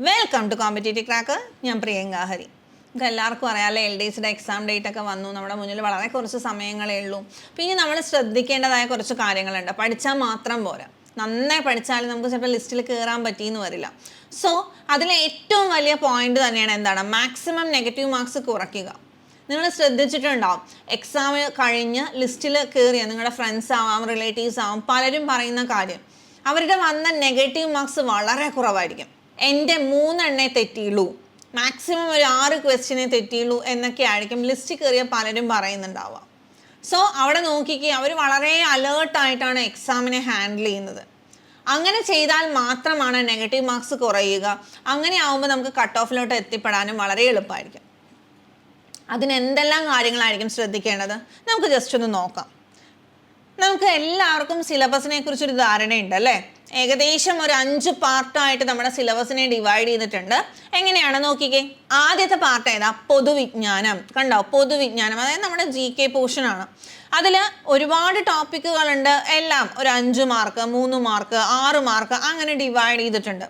Welcome to competitive crack ഞാൻ പ്രിയങ്ക ഹരി. നമുക്ക് എല്ലാവർക്കും അറിയാമല്ലോ എൽ ഡി സിയുടെ എക്സാം ഡേറ്റ് ഒക്കെ വന്നു. നമ്മുടെ മുന്നിൽ വളരെ കുറച്ച് സമയങ്ങളേ ഉള്ളൂ. പിന്നെ നമ്മൾ ശ്രദ്ധിക്കേണ്ടതായ കുറച്ച് കാര്യങ്ങളുണ്ട്. പഠിച്ചാൽ മാത്രം പോരാ. നന്നായി പഠിച്ചാൽ നമുക്ക് ചിലപ്പോൾ ലിസ്റ്റിൽ കയറാൻ പറ്റിയെന്ന് വരില്ല. സോ അതിലെ ഏറ്റവും വലിയ പോയിന്റ് തന്നെയാണ് എന്താണ്? മാക്സിമം നെഗറ്റീവ് മാർക്സ് കുറയ്ക്കുക. നിങ്ങൾ ശ്രദ്ധിച്ചിട്ടുണ്ടാവും എക്സാം കഴിഞ്ഞ് ലിസ്റ്റിൽ കയറിയ നിങ്ങളുടെ ഫ്രണ്ട്സ് ആവാം റിലേറ്റീവ്സ് ആവാം പലരും പറയുന്ന കാര്യം. അവരുടെ വന്ന നെഗറ്റീവ് മാർക്സ് വളരെ കുറവായിരിക്കും. എന്റെ മൂന്നെണ്ണേ തെറ്റിയുള്ളൂ. മാക്സിമം ഒരു ആറ് ക്വസ്റ്റ്യനെ തെറ്റിയുള്ളൂ എന്നൊക്കെ ആയിരിക്കും ലിസ്റ്റ് കയറിയ പലരും പറയുന്നുണ്ടാവുക. സോ അവിടെ നോക്കിക്കേ അവർ വളരെ അലേർട്ടായിട്ടാണ് എക്സാമിനെ ഹാൻഡിൽ ചെയ്യുന്നത്. അങ്ങനെ ചെയ്താൽ മാത്രമാണ് നെഗറ്റീവ് മാർക്സ് കുറയുക. അങ്ങനെ ആവുമ്പോൾ നമുക്ക് കട്ട് ഓഫിലോട്ട് എത്തിപ്പെടാനും വളരെ എളുപ്പമായിരിക്കും. അതിനെന്തെല്ലാം കാര്യങ്ങളായിരിക്കും ശ്രദ്ധിക്കേണ്ടത്? നമുക്ക് ജസ്റ്റ് ഒന്ന് നോക്കാം. നമുക്ക് എല്ലാവർക്കും സിലബസിനെ കുറിച്ചൊരു ധാരണയുണ്ട് അല്ലേ? ഏകദേശം ഒരു അഞ്ച് പാർട്ടായിട്ട് നമ്മുടെ സിലബസിനെ ഡിവൈഡ് ചെയ്തിട്ടുണ്ട്. എങ്ങനെയാണ് നോക്കിക്കേ? ആദ്യത്തെ പാർട്ട് ഏതാ? പൊതുവിജ്ഞാനം. കണ്ടോ? പൊതുവിജ്ഞാനം. അതായത് നമ്മുടെ ജി കെ പോർഷനാണ് അതിൽ ഒരുപാട് ടോപ്പിക്കുകളുണ്ട്. എല്ലാം ഒരു അഞ്ച് മാർക്ക് മൂന്ന് മാർക്ക് ആറ് മാർക്ക് അങ്ങനെ ഡിവൈഡ് ചെയ്തിട്ടുണ്ട്.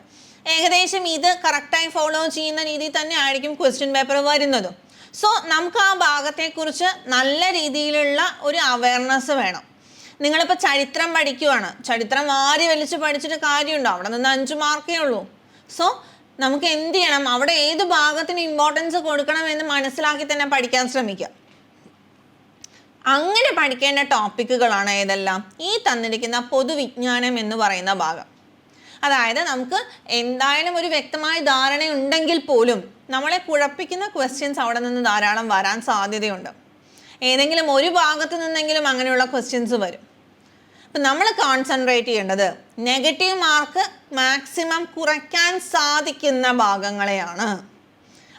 ഏകദേശം ഇത് കറക്റ്റായി ഫോളോ ചെയ്യുന്ന രീതിയിൽ തന്നെ ആയിരിക്കും ക്വസ്റ്റ്യൻ പേപ്പർ വരുന്നതും. സോ നമുക്ക് ആ ഭാഗത്തെക്കുറിച്ച് നല്ല രീതിയിലുള്ള ഒരു അവയർനെസ് വേണം. നിങ്ങളിപ്പോൾ ചരിത്രം പഠിക്കുവാണ്. ചരിത്രം വാരി വലിച്ച് പഠിച്ചിട്ട് കാര്യമുണ്ടോ? അവിടെ നിന്ന് അഞ്ച് മാർക്കേ ഉള്ളൂ. സോ നമുക്ക് എന്ത് ചെയ്യണം? അവിടെ ഏത് ഭാഗത്തിന് ഇമ്പോർട്ടൻസ് കൊടുക്കണം എന്ന് മനസ്സിലാക്കി തന്നെ പഠിക്കാൻ ശ്രമിക്കുക. അങ്ങനെ പഠിക്കേണ്ട ടോപ്പിക്കുകളാണ് ഏതെല്ലാം? ഈ തന്നിരിക്കുന്ന പൊതുവിജ്ഞാനം എന്ന് പറയുന്ന ഭാഗം. അതായത് നമുക്ക് എന്തായാലും ഒരു വ്യക്തമായ ധാരണ ഉണ്ടെങ്കിൽ പോലും നമ്മളെ കുഴപ്പിക്കുന്ന ക്വസ്റ്റ്യൻസ് അവിടെ നിന്ന് ധാരാളം വരാൻ സാധ്യതയുണ്ട്. ഏതെങ്കിലും ഒരു ഭാഗത്ത് നിന്നെങ്കിലും അങ്ങനെയുള്ള ക്വസ്റ്റ്യൻസ് വരും. അപ്പം നമ്മൾ കോൺസെൻട്രേറ്റ് ചെയ്യേണ്ടത് നെഗറ്റീവ് മാർക്ക് മാക്സിമം കുറയ്ക്കാൻ സാധിക്കുന്ന ഭാഗങ്ങളെയാണ്.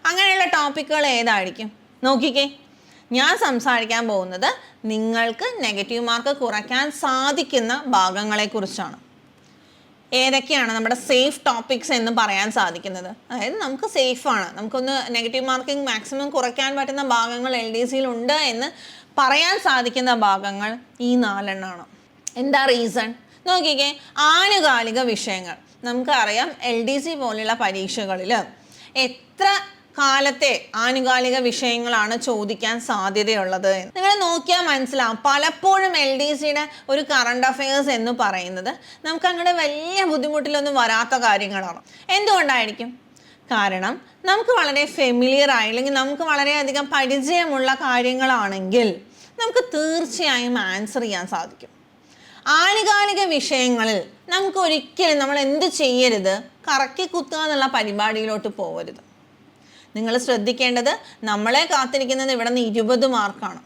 അങ്ങനെയുള്ള ടോപ്പിക്കുകൾ ഏതായിരിക്കും? നോക്കിക്കേ. ഞാൻ സംസാരിക്കാൻ പോകുന്നത് നിങ്ങൾക്ക് നെഗറ്റീവ് മാർക്ക് കുറയ്ക്കാൻ സാധിക്കുന്ന ഭാഗങ്ങളെക്കുറിച്ചാണ്. ഏതൊക്കെയാണ് നമ്മുടെ സേഫ് ടോപ്പിക്സ് എന്ന് പറയാൻ സാധിക്കുന്നത്? അതായത് നമുക്ക് സേഫാണ് നമുക്കൊന്ന് നെഗറ്റീവ് മാർക്കിംഗ് മാക്സിമം കുറയ്ക്കാൻ പറ്റുന്ന ഭാഗങ്ങൾ എൽ ഡി സിയിൽ ഉണ്ട് എന്ന് പറയാൻ സാധിക്കുന്ന ഭാഗങ്ങൾ ഈ നാലെണ്ണമാണ് എന്താ റീസൺ നോക്കിക്കേ ആനുകാലിക വിഷയങ്ങൾ. നമുക്കറിയാം എൽ ഡി സി പോലെയുള്ള പരീക്ഷകളിൽ എത്ര കാലത്തെ ആനുകാലിക വിഷയങ്ങളാണ് ചോദിക്കാൻ സാധ്യതയുള്ളത് നിങ്ങൾ നോക്കിയാൽ മനസ്സിലാവും. പലപ്പോഴും എൽ ഡി സിയുടെ ഒരു കറണ്ട് അഫയേഴ്സ് എന്ന് പറയുന്നത് നമുക്ക് അങ്ങനെ വലിയ ബുദ്ധിമുട്ടിലൊന്നും വരാത്ത കാര്യങ്ങളാണ്. എന്തുകൊണ്ടായിരിക്കും? കാരണം നമുക്ക് വളരെ ഫെമിലിയർ ആയി അല്ലെങ്കിൽ നമുക്ക് വളരെയധികം പരിചയമുള്ള കാര്യങ്ങളാണെങ്കിൽ നമുക്ക് തീർച്ചയായും ആൻസർ ചെയ്യാൻ സാധിക്കും. ആനുകാലിക വിഷയങ്ങളിൽ നമുക്ക് ഒരിക്കലും നമ്മൾ എന്ത് ചെയ്യരുത്? കറക്കി കുത്തുക എന്നുള്ള പരിപാടിയിലോട്ട് പോകരുത് നിങ്ങൾ ശ്രദ്ധിക്കേണ്ടത് നമ്മളെ കാത്തിരിക്കുന്നത് ഇവിടെ നിന്ന് ഇരുപത് മാർക്കാണ്.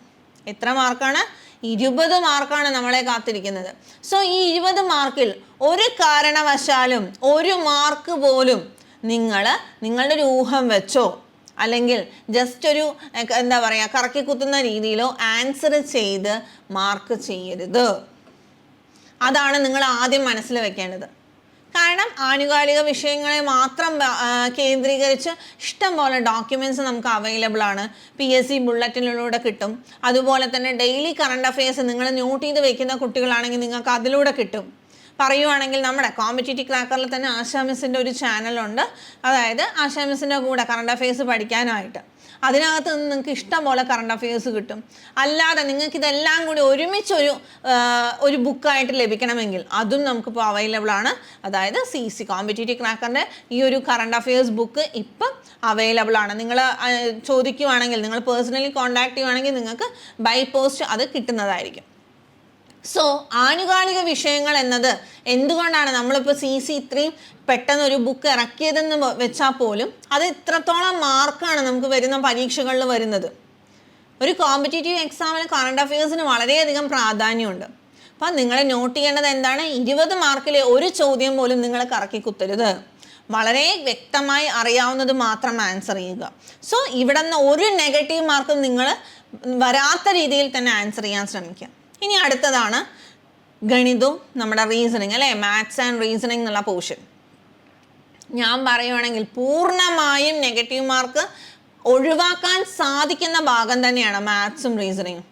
എത്ര മാർക്കാണ്? ഇരുപത് മാർക്കാണ് നമ്മളെ കാത്തിരിക്കുന്നത്. സോ ഈ ഇരുപത് മാർക്കിൽ ഒരു കാരണവശാലും ഒരു മാർക്ക് പോലും നിങ്ങൾ നിങ്ങളുടെ ഒരു ഊഹം വെച്ചോ? അല്ലെങ്കിൽ ജസ്റ്റ് ഒരു എന്താ പറയുക കറക്കി കുത്തുന്ന രീതിയിലോ ആൻസർ ചെയ്ത് മാർക്ക് ചെയ്യരുത്. അതാണ് നിങ്ങൾ ആദ്യം മനസ്സിൽ വെക്കേണ്ടത്. കാരണം ആനുകാലിക വിഷയങ്ങളെ മാത്രം കേന്ദ്രീകരിച്ച് ഇഷ്ടം പോലെ ഡോക്യുമെന്റ്സ് നമുക്ക് അവൈലബിൾ ആണ്. പി എസ് സി ബുള്ളറ്റിനിലൂടെ കിട്ടും. അതുപോലെ തന്നെ ഡെയിലി കറണ്ട് അഫയേഴ്സ് നിങ്ങൾ നോട്ട് ചെയ്ത് വെക്കുന്ന കുട്ടികളാണെങ്കിൽ നിങ്ങൾക്ക് അതിലൂടെ കിട്ടും. പറയുവാണെങ്കിൽ നമ്മുടെ കോമ്പറ്റേറ്റീവ് ക്രാക്കറിൽ തന്നെ ആശാമിസിന്റെ ഒരു ചാനലുണ്ട് അതായത് ആശാമിസിന്റെ കൂടെ കറണ്ട് അഫയേഴ്സ് പഠിക്കാനായിട്ട്. അതിനകത്ത് നിന്ന് നിങ്ങൾക്ക് ഇഷ്ടം പോലെ കറണ്ട് അഫയേഴ്സ് കിട്ടും. അല്ലാതെ നിങ്ങൾക്ക് ഇതെല്ലാം കൂടി ഒരുമിച്ച് ഒരു ഒരു ബുക്കായിട്ട് ലഭിക്കണമെങ്കിൽ അതും നമുക്കിപ്പോൾ അവൈലബിൾ ആണ്. അതായത് സി സി കോമ്പറ്റേറ്റീവ് ക്രാക്കറിന്റെ ഈ ഒരു കറണ്ട് അഫയേഴ്സ് ബുക്ക് ഇപ്പം അവൈലബിൾ ആണ്. നിങ്ങൾ ചോദിക്കുവാണെങ്കിൽ നിങ്ങൾ പേഴ്സണലി കോൺടാക്ട് ചെയ്യുവാണെങ്കിൽ നിങ്ങൾക്ക് ബൈ പോസ്റ്റ് അത് കിട്ടുന്നതായിരിക്കും. സോ ആനുകാലിക വിഷയങ്ങൾ എന്നത് എന്തുകൊണ്ടാണ് നമ്മളിപ്പോൾ സി സി ഇത്രയും പെട്ടെന്ന് ഒരു ബുക്ക് ഇറക്കിയതെന്ന് വെച്ചാൽ പോലും അത് ഇത്രത്തോളം മാർക്കാണ് നമുക്ക് വരുന്ന പരീക്ഷകളിൽ വരുന്നത്. ഒരു കോമ്പറ്റേറ്റീവ് എക്സാമിന് കറണ്ട് അഫയേഴ്സിന് വളരെയധികം പ്രാധാന്യമുണ്ട്. അപ്പം നിങ്ങൾ നോട്ട് ചെയ്യേണ്ടത് എന്താണ്? ഇരുപത് മാർക്കിലെ ഒരു ചോദ്യം പോലും നിങ്ങൾ കറക്കി കുത്തരുത്. വളരെ വ്യക്തമായി അറിയാവുന്നത് മാത്രം ആൻസർ ചെയ്യുക. സോ ഇവിടെ നിന്ന് ഒരു നെഗറ്റീവ് മാർക്കും നിങ്ങൾ വരാത്ത രീതിയിൽ തന്നെ ആൻസർ ചെയ്യാൻ ശ്രമിക്കുക. ഇനി അടുത്തതാണ് ഗണിതവും നമ്മുടെ റീസണിങ് അല്ലേ? മാത്സ് ആൻഡ് റീസണിങ് എന്നുള്ള പോർഷൻ ഞാൻ പറയുവാണെങ്കിൽ പൂർണമായും നെഗറ്റീവ് മാർക്ക് ഒഴിവാക്കാൻ സാധിക്കുന്ന ഭാഗം തന്നെയാണ് മാത്സും റീസണിങ്ങും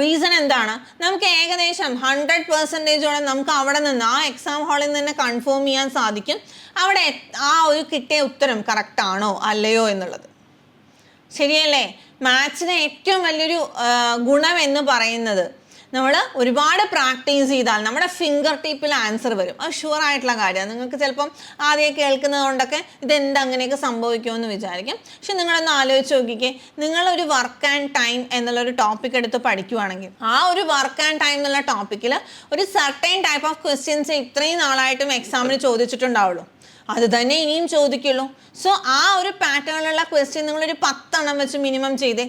റീസൺ എന്താണ്? നമുക്ക് ഏകദേശം ഹൺഡ്രഡ് പെർസെന്റേജോളം നമുക്ക് അവിടെ നിന്ന് ആ എക്സാം ഹാളിൽ നിന്ന് തന്നെ കൺഫേം ചെയ്യാൻ സാധിക്കും. അവിടെ ആ ഒരു കിട്ടിയ ഉത്തരം കറക്റ്റ് ആണോ അല്ലയോ എന്നുള്ളത്. ശരിയല്ലേ? മാത്സിന് ഏറ്റവും വലിയൊരു ഗുണം എന്ന് പറയുന്നത് നമ്മൾ ഒരുപാട് പ്രാക്ടീസ് ചെയ്താൽ നമ്മുടെ ഫിംഗർ ടിപ്പിൽ ആൻസർ വരും. അത് ഷുവർ ആയിട്ടുള്ള കാര്യമാണ്. നിങ്ങൾക്ക് ചിലപ്പം ആദ്യം കേൾക്കുന്നത് കൊണ്ടൊക്കെ ഇതെന്താ അങ്ങനെയൊക്കെ സംഭവിക്കുമെന്ന് വിചാരിക്കും. പക്ഷെ നിങ്ങളൊന്ന് ആലോചിച്ച് നോക്കിക്കേ. നിങ്ങളൊരു വർക്ക് ആൻഡ് ടൈം എന്നുള്ളൊരു ടോപ്പിക് എടുത്ത് പഠിക്കുവാണെങ്കിൽ ആ ഒരു വർക്ക് ആൻഡ് ടൈം എന്നുള്ള ടോപ്പിക്കിൽ ഒരു സർട്ടൈൻ ടൈപ്പ് ഓഫ് ക്വസ്റ്റ്യൻസ് ഇത്രയും നാളായിട്ടും എക്സാമിന് ചോദിച്ചിട്ടുണ്ടാവുള്ളൂ. അത് തന്നെ ഇനിയും ചോദിക്കുള്ളൂ. സോ ആ ഒരു പാറ്റേണിലുള്ള ക്വസ്റ്റ്യൻ നിങ്ങളൊരു പത്തെണ്ണം വെച്ച് മിനിമം ചെയ്തേ.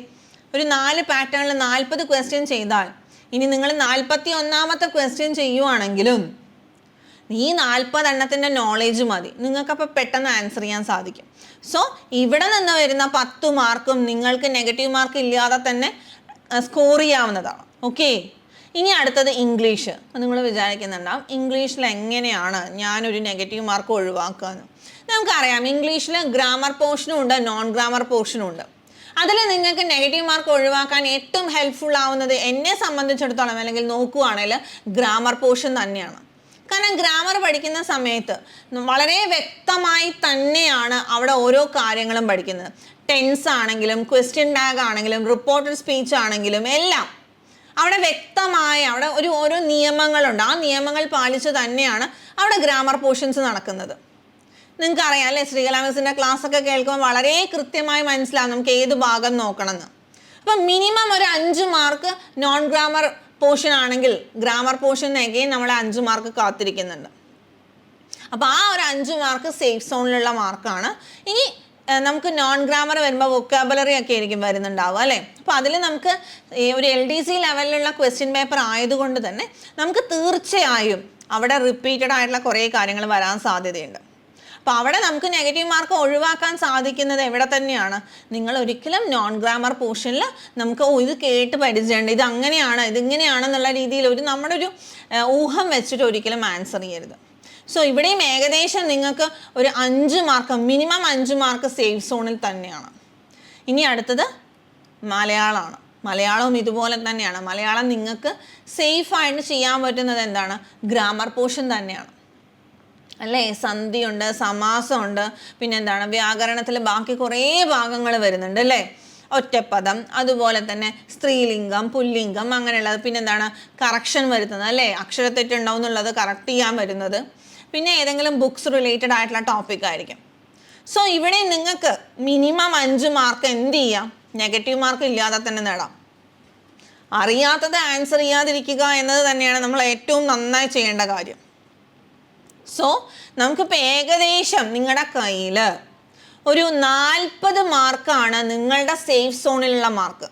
ഒരു നാല് പാറ്റേണിൽ നാൽപ്പത് ക്വസ്റ്റ്യൻ ചെയ്താൽ ഇനി നിങ്ങൾ നാൽപ്പത്തി ഒന്നാമത്തെ ക്വസ്റ്റ്യൻ ചെയ്യുവാണെങ്കിലും ഈ നാൽപ്പതെണ്ണത്തിന്റെ നോളേജ് മതി. നിങ്ങൾക്കപ്പോൾ പെട്ടെന്ന് ആൻസർ ചെയ്യാൻ സാധിക്കും. സോ ഇവിടെ നിന്ന് വരുന്ന പത്ത് മാർക്കും നിങ്ങൾക്ക് നെഗറ്റീവ് മാർക്ക് ഇല്ലാതെ തന്നെ സ്കോർ ചെയ്യാവുന്നതാണ്. ഓക്കെ ഇനി അടുത്തത് ഇംഗ്ലീഷ് നിങ്ങൾ വിചാരിക്കുന്നുണ്ടാവും ഇംഗ്ലീഷിൽ എങ്ങനെയാണ് ഞാനൊരു നെഗറ്റീവ് മാർക്ക് ഒഴിവാക്കുക നമുക്കറിയാം ഇംഗ്ലീഷിൽ ഗ്രാമർ പോർഷനും ഉണ്ട് നോൺ ഗ്രാമർ പോർഷനും ഉണ്ട്. അതിൽ നിങ്ങൾക്ക് നെഗറ്റീവ് മാർക്ക് ഒഴിവാക്കാൻ ഏറ്റവും ഹെൽപ്ഫുൾ ആവുന്നത് എന്നെ സംബന്ധിച്ചിടത്തോളം അല്ലെങ്കിൽ നോക്കുകയാണെങ്കിൽ ഗ്രാമർ പോർഷൻ തന്നെയാണ്. കാരണം ഗ്രാമർ പഠിക്കുന്ന സമയത്ത് വളരെ വ്യക്തമായി തന്നെയാണ് അവിടെ ഓരോ കാര്യങ്ങളും പഠിക്കുന്നത്. ടെൻസ് ആണെങ്കിലും ക്വസ്റ്റ്യൻ ടാഗ് ആണെങ്കിലും റിപ്പോർട്ടഡ് സ്പീച്ച് ആണെങ്കിലും എല്ലാം അവിടെ വ്യക്തമായ അവിടെ ഒരു ഓരോ നിയമങ്ങളുണ്ട്. ആ നിയമങ്ങൾ പാലിച്ച് തന്നെയാണ് അവിടെ ഗ്രാമർ പോർഷൻസ് നടക്കുന്നത്. നിങ്ങൾക്ക് അറിയാം അല്ലേ? ശ്രീകലാമിസിന്റെ ഒക്കെ കേൾക്കുമ്പോൾ വളരെ കൃത്യമായി മനസ്സിലാവും നമുക്ക് ഏത് ഭാഗം നോക്കണമെന്ന്. അപ്പം മിനിമം ഒരു അഞ്ച് മാർക്ക് നോൺ ഗ്രാമർ പോർഷൻ ആണെങ്കിൽ ഗ്രാമർ പോർഷൻ നേക്കുകയും നമ്മളെ അഞ്ച് മാർക്ക് കാത്തിരിക്കുന്നുണ്ട്. അപ്പോൾ ആ ഒരു അഞ്ച് മാർക്ക് സേഫ് സോണിലുള്ള മാർക്കാണ് ഇനി നമുക്ക് നോൺ ഗ്രാമർ വരുമ്പോൾ വൊക്കാബുലറി ഒക്കെ ആയിരിക്കും വരുന്നുണ്ടാവുക അല്ലേ? അപ്പോൾ അതിൽ നമുക്ക് ഈ ഒരു എൽ ഡി സി ലെവലിലുള്ള ക്വസ്റ്റ്യൻ പേപ്പർ ആയതുകൊണ്ട് തന്നെ നമുക്ക് തീർച്ചയായും അവിടെ റിപ്പീറ്റഡ് ആയിട്ടുള്ള കുറേ കാര്യങ്ങൾ വരാൻ സാധ്യതയുണ്ട്. അപ്പോൾ അവിടെ നമുക്ക് നെഗറ്റീവ് മാർക്ക് ഒഴിവാക്കാൻ സാധിക്കുന്നത് എവിടെ തന്നെയാണ്? നിങ്ങൾ ഒരിക്കലും നോൺ ഗ്രാമർ പോർഷനിൽ നമുക്ക് ഇത് കേട്ട് പഠിച്ചിട്ടുണ്ട് ഇത് അങ്ങനെയാണ് ഇതിങ്ങനെയാണെന്നുള്ള രീതിയിൽ ഒരു നമ്മുടെ ഒരു ഊഹം വെച്ചിട്ട് ഒരിക്കലും ആൻസർ ചെയ്യരുത്. സോ ഇവിടെയും ഏകദേശം നിങ്ങൾക്ക് ഒരു അഞ്ച് മാർക്ക് മിനിമം അഞ്ച് മാർക്ക് സേഫ് സോണിൽ തന്നെയാണ്. ഇനി അടുത്തത് മലയാളമാണ്. മലയാളവും ഇതുപോലെ തന്നെയാണ്. മലയാളം നിങ്ങൾക്ക് സേഫായിട്ട് ചെയ്യാൻ പറ്റുന്നത് എന്താണ്? ഗ്രാമർ പോർഷൻ തന്നെയാണ്. അല്ലേ? സന്ധിയുണ്ട് സമാസമുണ്ട് പിന്നെ എന്താണ് വ്യാകരണത്തിൽ ബാക്കി കുറേ ഭാഗങ്ങൾ വരുന്നുണ്ട് അല്ലേ? ഒറ്റപ്പദം അതുപോലെ തന്നെ സ്ത്രീലിംഗം പുല്ലിംഗം അങ്ങനെയുള്ളത്. പിന്നെ എന്താണ് കറക്ഷൻ വരുത്തുന്നത് അല്ലേ? അക്ഷരത്തെറ്റുണ്ടാവും എന്നുള്ളത് കറക്റ്റ് ചെയ്യാൻ വരുന്നത്. പിന്നെ ഏതെങ്കിലും ബുക്സ് റിലേറ്റഡ് ആയിട്ടുള്ള ടോപ്പിക് ആയിരിക്കും. സോ ഇവിടെ നിങ്ങൾക്ക് മിനിമം അഞ്ച് മാർക്ക് എന്ത് ചെയ്യാം? നെഗറ്റീവ് മാർക്ക് ഇല്ലാതെ തന്നെ നേടാം. അറിയാത്തത് ആൻസർ ചെയ്യാതിരിക്കുക എന്നത് തന്നെയാണ് നമ്മൾ ഏറ്റവും നന്നായി ചെയ്യേണ്ട കാര്യം. സോ നമുക്കിപ്പോൾ ഏകദേശം നിങ്ങളുടെ കയ്യിൽ ഒരു നാൽപ്പത് മാർക്കാണ് നിങ്ങളുടെ സേഫ് സോണിലുള്ള മാർക്ക്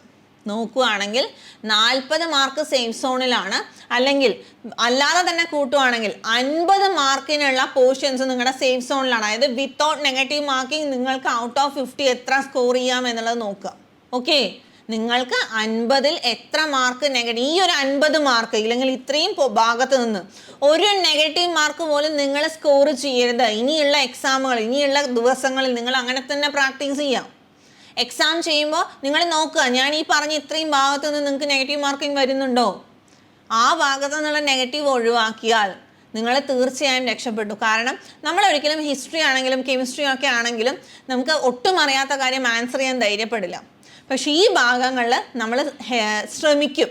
നോക്കുകയാണെങ്കിൽ നാൽപ്പത് മാർക്ക് സേഫ് സോണിലാണ് അല്ലെങ്കിൽ അല്ലാതെ തന്നെ കൂട്ടുവാണെങ്കിൽ അൻപത് മാർക്കിനുള്ള പോർഷൻസ് നിങ്ങളുടെ സേഫ് സോണിലാണ് അതായത് വിത്തൗട്ട് നെഗറ്റീവ് മാർക്കിംഗ് നിങ്ങൾക്ക് ഔട്ട് ഓഫ് ഫിഫ്റ്റി എത്ര സ്കോർ ചെയ്യാം എന്നുള്ളത് നോക്കുക. ഓക്കെ നിങ്ങൾക്ക് അൻപതിൽ എത്ര മാർക്ക് നെഗറ്റീവ് ഈ ഒരു അൻപത് മാർക്ക് ഇല്ലെങ്കിൽ ഇത്രയും ഭാഗത്ത് നിന്ന് ഒരു നെഗറ്റീവ് മാർക്ക് പോലും നിങ്ങൾ സ്കോർ ചെയ്യരുത്. ഇനിയുള്ള എക്സാമുകൾ ഇനിയുള്ള ദിവസങ്ങളിൽ നിങ്ങൾ അങ്ങനെ തന്നെ പ്രാക്ടീസ് ചെയ്യാം. എക്സാം ചെയ്യുമ്പോൾ നിങ്ങൾ നോക്കുക ഞാൻ ഈ പറഞ്ഞ ഇത്രയും ഭാഗത്ത് നിന്ന് നിങ്ങൾക്ക് നെഗറ്റീവ് മാർക്കിംഗ് വരുന്നുണ്ടോ? ആ ഭാഗത്ത് നിന്നുള്ള നെഗറ്റീവ് ഒഴിവാക്കിയാൽ നിങ്ങൾ തീർച്ചയായും രക്ഷപ്പെട്ടു. കാരണം നമ്മൾ ഒരിക്കലും ഹിസ്റ്ററി ആണെങ്കിലും കെമിസ്ട്രി ഒക്കെ ആണെങ്കിലും നമുക്ക് ഒട്ടും അറിയാത്ത കാര്യം ആൻസർ ചെയ്യാൻ ധൈര്യപ്പെടില്ല. പക്ഷേ ഈ ഭാഗങ്ങളിൽ നമ്മൾ ശ്രമിക്കും.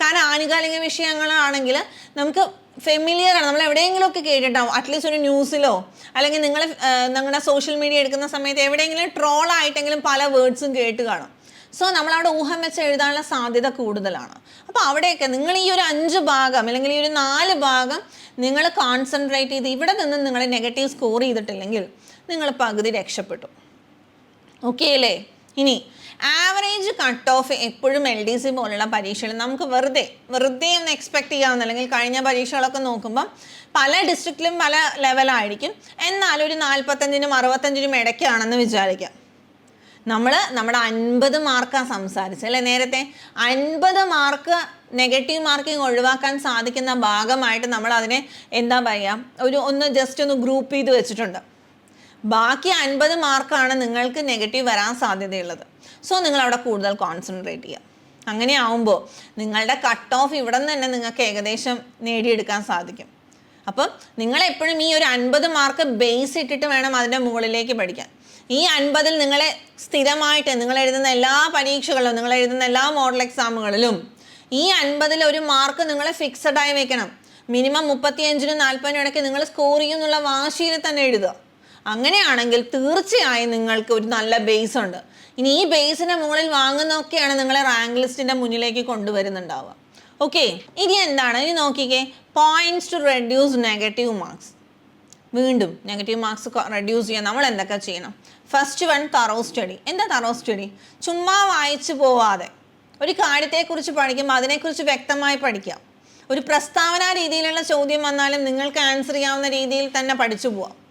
കാരണം ആനുകാലിക വിഷയങ്ങളാണെങ്കിൽ നമുക്ക് ഫെമിലിയർ ആണ്. നമ്മൾ എവിടെയെങ്കിലുമൊക്കെ കേട്ടിട്ടാവും അറ്റ്ലീസ്റ്റ് ഒരു ന്യൂസിലോ അല്ലെങ്കിൽ നിങ്ങൾ നിങ്ങളുടെ സോഷ്യൽ മീഡിയ എടുക്കുന്ന സമയത്ത് എവിടെയെങ്കിലും ട്രോൾ ആയിട്ടെങ്കിലും പല വേർഡ്സും കേട്ട് കാണും. സോ നമ്മളവിടെ ഊഹം വെച്ച് എഴുതാനുള്ള സാധ്യത കൂടുതലാണ്. അപ്പോൾ അവിടെയൊക്കെ നിങ്ങൾ ഈ ഒരു അഞ്ച് ഭാഗം അല്ലെങ്കിൽ ഈ ഒരു നാല് ഭാഗം നിങ്ങൾ കോൺസെൻട്രേറ്റ് ചെയ്ത് ഇവിടെ നിന്ന് നിങ്ങൾ നെഗറ്റീവ് സ്കോർ ചെയ്തിട്ടില്ലെങ്കിൽ നിങ്ങൾ പകുതി രക്ഷപ്പെട്ടു. ഓക്കെ അല്ലേ? ഇനി ആവറേജ് കട്ട് ഓഫ് എപ്പോഴും എൽ ഡി സി പോലുള്ള പരീക്ഷകൾ നമുക്ക് വെറുതെ വെറുതെ ഒന്ന് എക്സ്പെക്ട് ചെയ്യാവുന്ന അല്ലെങ്കിൽ കഴിഞ്ഞ പരീക്ഷകളൊക്കെ നോക്കുമ്പം പല ഡിസ്ട്രിക്റ്റിലും പല ലെവലായിരിക്കും എന്നാലും ഒരു നാൽപ്പത്തഞ്ചിനും അറുപത്തഞ്ചിനും ഇടയ്ക്കാണെന്ന് വിചാരിക്കാം. നമ്മൾ നമ്മുടെ അൻപത് മാർക്കാണ് സംസാരിച്ചത് അല്ലേ? നേരത്തെ അൻപത് മാർക്ക് നെഗറ്റീവ് മാർക്കിംഗ് ഒഴിവാക്കാൻ സാധിക്കുന്ന ഭാഗമായിട്ട് നമ്മൾ അതിനെ എന്താ പറയുക ഒരു ഒന്ന് ജസ്റ്റ് ഒന്ന് ഗ്രൂപ്പ് ചെയ്ത് വെച്ചിട്ടുണ്ട്. ബാക്കി അൻപത് മാർക്കാണ് നിങ്ങൾക്ക് നെഗറ്റീവ് വരാൻ സാധ്യതയുള്ളത്. സോ നിങ്ങൾ അവിടെ കൂടുതൽ കോൺസെൻട്രേറ്റ് ചെയ്യുക അങ്ങനെ ആവുമ്പോൾ നിങ്ങളുടെ കട്ട് ഓഫ് ഇവിടെ നിന്ന് തന്നെ നിങ്ങൾക്ക് ഏകദേശം നേടിയെടുക്കാൻ സാധിക്കും. അപ്പം നിങ്ങൾ എപ്പോഴും ഈ ഒരു അൻപത് മാർക്ക് ബേസ് ഇട്ടിട്ട് വേണം അതിന്റെ മുകളിലേക്ക് പഠിക്കാൻ. ഈ അൻപതിൽ നിങ്ങളെ സ്ഥിരമായിട്ട് നിങ്ങൾ എഴുതുന്ന എല്ലാ പരീക്ഷകളിലും നിങ്ങൾ എഴുതുന്ന എല്ലാ മോഡൽ എക്സാമുകളിലും ഈ അൻപതിൽ ഒരു മാർക്ക് നിങ്ങൾ ഫിക്സഡ് ആയി വെക്കണം. മിനിമം മുപ്പത്തിയഞ്ചിനും നാൽപ്പതിനും ഇടയ്ക്ക് നിങ്ങൾ സ്കോർ ചെയ്യും എന്നുള്ള വാശിയിൽ തന്നെ എഴുതുക. അങ്ങനെയാണെങ്കിൽ തീർച്ചയായും നിങ്ങൾക്ക് ഒരു നല്ല ബേസ് ഉണ്ട്. ഇനി ഈ ബേസിന്റെ മുകളിൽ വാങ്ങുന്നതൊക്കെയാണ് നിങ്ങളെ റാങ്ക് ലിസ്റ്റിന്റെ മുന്നിലേക്ക് കൊണ്ടുവരുന്നുണ്ടാവുക. ഓക്കെ ഇനി എന്താണ്? ഇനി നോക്കിക്കേ. Points to reduce negative marks വീണ്ടും നെഗറ്റീവ് മാർക്സ് റെഡ്യൂസ് ചെയ്യാൻ നമ്മൾ എന്തൊക്കെ ചെയ്യണം? ഫസ്റ്റ് വൺ തറോ സ്റ്റഡി എന്താ തറോ സ്റ്റഡി ചുമ്മാ വായിച്ചു പോവാതെ. ഒരു കാര്യത്തെക്കുറിച്ച് പഠിക്കുമ്പോൾ അതിനെക്കുറിച്ച് വ്യക്തമായി പഠിക്കാം ഒരു പ്രസ്താവന രീതിയിലുള്ള ചോദ്യം വന്നാലും നിങ്ങൾക്ക് ആൻസർ ചെയ്യാവുന്ന രീതിയിൽ തന്നെ പഠിച്ചു പോവാം.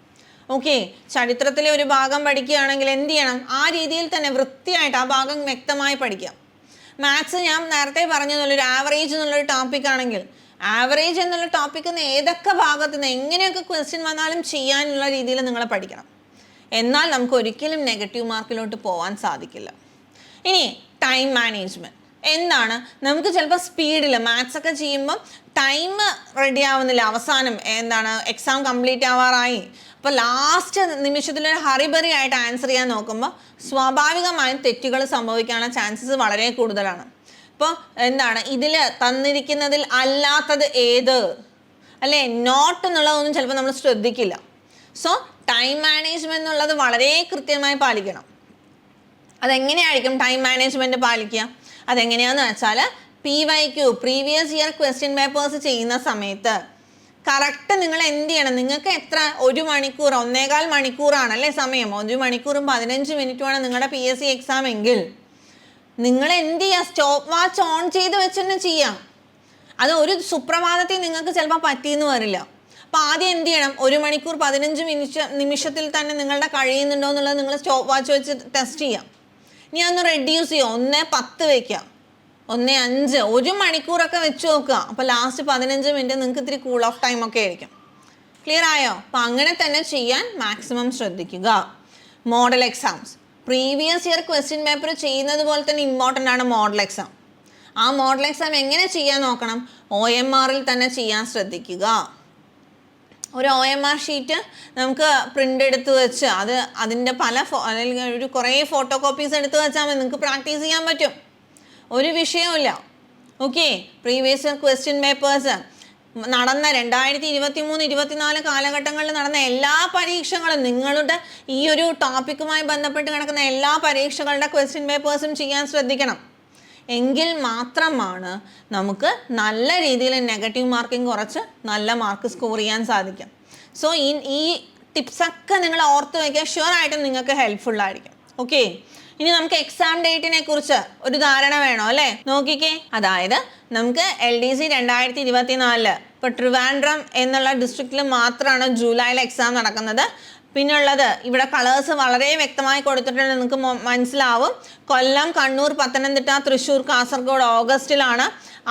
ഓക്കെ ചരിത്രത്തിലെ ഒരു ഭാഗം പഠിക്കുകയാണെങ്കിൽ എന്ത് ചെയ്യണം? ആ രീതിയിൽ തന്നെ വൃത്തിയായിട്ട് ആ ഭാഗം വ്യക്തമായി പഠിക്കാം. മാത്സ് ഞാൻ നേരത്തെ പറഞ്ഞതുപോലെ ഒരു ആവറേജ് എന്നുള്ളൊരു ടോപ്പിക് ആണെങ്കിൽ ആവറേജ് എന്നുള്ള ടോപ്പിക്കിൽ നിന്ന് ഏതൊക്കെ ഭാഗത്ത് നിന്ന് എങ്ങനെയൊക്കെ ക്വസ്റ്റ്യൻ വന്നാലും ചെയ്യാനുള്ള രീതിയിൽ നിങ്ങൾ പഠിക്കണം. എന്നാൽ നമുക്ക് ഒരിക്കലും നെഗറ്റീവ് മാർക്കിലോട്ട് പോകാൻ സാധിക്കില്ല. ഇനി ടൈം മാനേജ്മെന്റ് എന്താണ്? നമുക്ക് ചിലപ്പോൾ സ്പീഡിൽ മാത്സ് ഒക്കെ ചെയ്യുമ്പം ടൈം റെഡി ആവുന്നില്ല. അവസാനം എന്താണ്? എക്സാം കംപ്ലീറ്റ് ആവാറായി. അപ്പോൾ ലാസ്റ്റ് നിമിഷത്തിൽ ഒരു ഹറിബറി ആയിട്ട് ആൻസർ ചെയ്യാൻ നോക്കുമ്പോൾ സ്വാഭാവികമായും തെറ്റുകൾ സംഭവിക്കാനുള്ള ചാൻസസ് വളരെ കൂടുതലാണ്. അപ്പോൾ എന്താണ്? ഇതിൽ തന്നിരിക്കുന്നതിൽ അല്ലാത്തത് ഏത്? അല്ലേ? നോട്ട് എന്നുള്ളതൊന്നും ചിലപ്പോൾ നമ്മൾ ശ്രദ്ധിക്കില്ല. സോ ടൈം മാനേജ്മെന്റ് എന്നുള്ളത് വളരെ കൃത്യമായി പാലിക്കണം. അതെങ്ങനെയായിരിക്കും ടൈം മാനേജ്മെന്റ് പാലിക്കുക? അതെങ്ങനെയാന്ന് വെച്ചാൽ P Y Q previous year question papers ചെയ്യുന്ന സമയത്ത് കറക്റ്റ് നിങ്ങൾ എന്ത് ചെയ്യണം? നിങ്ങൾക്ക് എത്ര ഒരു മണിക്കൂർ ഒന്നേകാൽ മണിക്കൂറാണ് അല്ലേ സമയം. ഒരു മണിക്കൂറും പതിനഞ്ച് മിനിറ്റുമാണ് നിങ്ങളുടെ പി എസ് സി എക്സാം എങ്കിൽ. നിങ്ങൾ എന്ത് ചെയ്യുക സ്റ്റോപ്പ് വാച്ച് ഓൺ ചെയ്ത് വെച്ച് തന്നെ ചെയ്യാം. അത് ഒരു സുപ്രഭാതത്തിൽ നിങ്ങൾക്ക് ചിലപ്പോൾ പറ്റിയെന്ന് വരില്ല. അപ്പോൾ ആദ്യം എന്ത് ചെയ്യണം? ഒരു മണിക്കൂർ പതിനഞ്ച് മിനിറ്റ് നിമിഷത്തിൽ തന്നെ നിങ്ങളുടെ കഴിയുന്നുണ്ടോ എന്നുള്ളത് നിങ്ങൾ സ്റ്റോപ്പ് വാച്ച് വെച്ച് ടെസ്റ്റ് ചെയ്യാം. ഇനി അതൊന്ന് റെഡ്യൂസ് ചെയ്യുക ഒന്ന് പത്ത് വയ്ക്കാം ഒന്ന് അഞ്ച്. ഒരു മണിക്കൂറൊക്കെ വെച്ച് നോക്കുക. അപ്പോൾ ലാസ്റ്റ് പതിനഞ്ച് മിനിറ്റ് നിങ്ങൾക്ക് ഇത്തിരി കൂൾ ഓഫ് ടൈം ഒക്കെ ആയിരിക്കും. ക്ലിയർ ആയോ? അപ്പം അങ്ങനെ തന്നെ ചെയ്യാൻ മാക്സിമം ശ്രദ്ധിക്കുക. Model exams previous year question paper ചെയ്യുന്നത് പോലെ തന്നെ ഇമ്പോർട്ടന്റ് ആണ് മോഡൽ എക്സാം ആ മോഡൽ എക്സാം എങ്ങനെ ചെയ്യാൻ നോക്കണം? ഒ എം ആറിൽ തന്നെ ചെയ്യാൻ ശ്രദ്ധിക്കുക. ഒരു ഒ എം ആർ ഷീറ്റ് നമുക്ക് പ്രിന്റ് എടുത്ത് വെച്ച് അത് അതിന്റെ പല ഫോ അല്ലെങ്കിൽ ഒരു കുറേ ഫോട്ടോ കോപ്പീസ് എടുത്ത് വെച്ചാൽ നിങ്ങൾക്ക് പ്രാക്ടീസ് ചെയ്യാൻ പറ്റും. ഒരു വിഷയവുമില്ല. ഓക്കെ പ്രീവിയസ് ക്വസ്റ്റ്യൻ പേപ്പേഴ്സ് നടന്ന രണ്ടായിരത്തി ഇരുപത്തി മൂന്ന് ഇരുപത്തിനാല് കാലഘട്ടങ്ങളിൽ നടന്ന എല്ലാ പരീക്ഷകളും നിങ്ങളുടെ ഈ ഒരു ടോപ്പിക്കുമായി ബന്ധപ്പെട്ട് കിടക്കുന്ന എല്ലാ പരീക്ഷകളുടെ ക്വസ്റ്റ്യൻ പേപ്പേഴ്സും ചെയ്യാൻ ശ്രദ്ധിക്കണം. എങ്കിൽ മാത്രമാണ് നമുക്ക് നല്ല രീതിയിൽ നെഗറ്റീവ് മാർക്കിംഗ് കുറച്ച് നല്ല മാർക്ക് സ്കോർ ചെയ്യാൻ സാധിക്കും. സോ ഈ ടിപ്സൊക്കെ നിങ്ങൾ ഓർത്ത് വയ്ക്കുക ഷുവർ ആയിട്ടും നിങ്ങൾക്ക് ഹെൽപ്ഫുൾ ആയിരിക്കും. ഓക്കെ ഇനി നമുക്ക് എക്സാം ഡേറ്റിനെ കുറിച്ച് ഒരു ധാരണ വേണോ അല്ലേ? നോക്കിക്കേ. അതായത് നമുക്ക് എൽ ഡി സി രണ്ടായിരത്തി ഇരുപത്തി നാലിൽ ഇപ്പൊ ട്രിവാൻഡ്രം എന്നുള്ള ഡിസ്ട്രിക്റ്റിൽ മാത്രമാണ് ജൂലൈയിൽ എക്സാം നടക്കുന്നത്. പിന്നുള്ളത് ഇവിടെ കളേഴ്സ് വളരെ വ്യക്തമായി കൊടുത്തിട്ടുണ്ട് നിങ്ങൾക്ക് മനസ്സിലാവും. കൊല്ലം കണ്ണൂർ പത്തനംതിട്ട തൃശ്ശൂർ കാസർഗോഡ് ഓഗസ്റ്റിലാണ്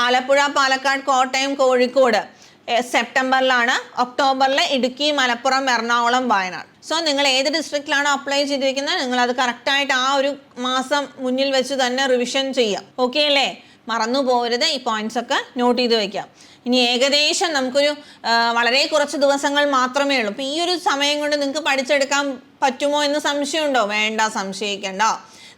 ആലപ്പുഴ പാലക്കാട് കോട്ടയം കോഴിക്കോട്. സെപ്റ്റംബറിലാണ് ഒക്ടോബറിൽ ഇടുക്കി മലപ്പുറം എറണാകുളം വയനാട്. സോ നിങ്ങൾ ഏത് ഡിസ്ട്രിക്റ്റിലാണ് അപ്ലൈ ചെയ്തിരിക്കുന്നത്? നിങ്ങൾ അത് കറക്റ്റായിട്ട് ആ ഒരു മാസം മുന്നിൽ വെച്ച് തന്നെ റിവിഷൻ ചെയ്യാം. ഓക്കെ അല്ലേ? മറന്നു പോകരുത് ഈ പോയിന്റ്സ് ഒക്കെ നോട്ട് ചെയ്ത് വെക്കാം. ഇനി ഏകദേശം നമുക്കൊരു വളരെ കുറച്ച് ദിവസങ്ങൾ മാത്രമേ ഉള്ളൂ. അപ്പോൾ ഈ ഒരു സമയം കൊണ്ട് നിങ്ങൾക്ക് പഠിച്ചെടുക്കാൻ പറ്റുമോ എന്ന് സംശയമുണ്ടോ? വേണ്ട സംശയിക്കേണ്ട.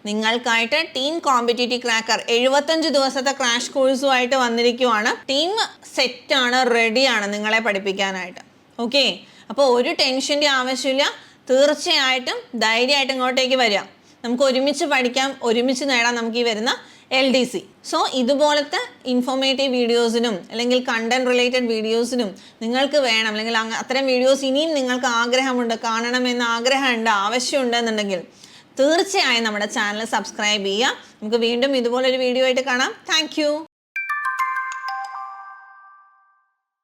നിങ്ങൾക്കായിട്ട് ടീം കോമ്പറ്റേറ്റീവ് ക്രാക്കർ എഴുപത്തഞ്ച് ദിവസത്തെ ക്രാഷ് കോഴ്സുമായിട്ട് വന്നിരിക്കുവാണ്. ടീം സെറ്റാണ് റെഡിയാണ് നിങ്ങളെ പഠിപ്പിക്കാനായിട്ട്. ഓക്കെ അപ്പോൾ ഒരു ടെൻഷന്റെ ആവശ്യമില്ല. തീർച്ചയായിട്ടും ധൈര്യമായിട്ട് ഇങ്ങോട്ടേക്ക് വരിക. നമുക്ക് ഒരുമിച്ച് പഠിക്കാം ഒരുമിച്ച് നേടാം നമുക്ക് ഈ വരുന്ന എൽ ഡി സി സോ ഇതുപോലത്തെ ഇൻഫോർമേറ്റീവ് വീഡിയോസിനും അല്ലെങ്കിൽ കണ്ടന്റ് റിലേറ്റഡ് വീഡിയോസിനും നിങ്ങൾക്ക് വേണം. അല്ലെങ്കിൽ അത്തരം വീഡിയോസ് ഇനിയും നിങ്ങൾക്ക് ആഗ്രഹമുണ്ട് കാണണമെന്ന് ആഗ്രഹമുണ്ട് ആവശ്യമുണ്ട് എന്നുണ്ടെങ്കിൽ തീർച്ചയായും നമ്മുടെ ചാനൽ സബ്സ്ക്രൈബ് ചെയ്യുക. നമുക്ക് വീണ്ടും ഇതുപോലൊരു വീഡിയോ ആയിട്ട് കാണാം. താങ്ക്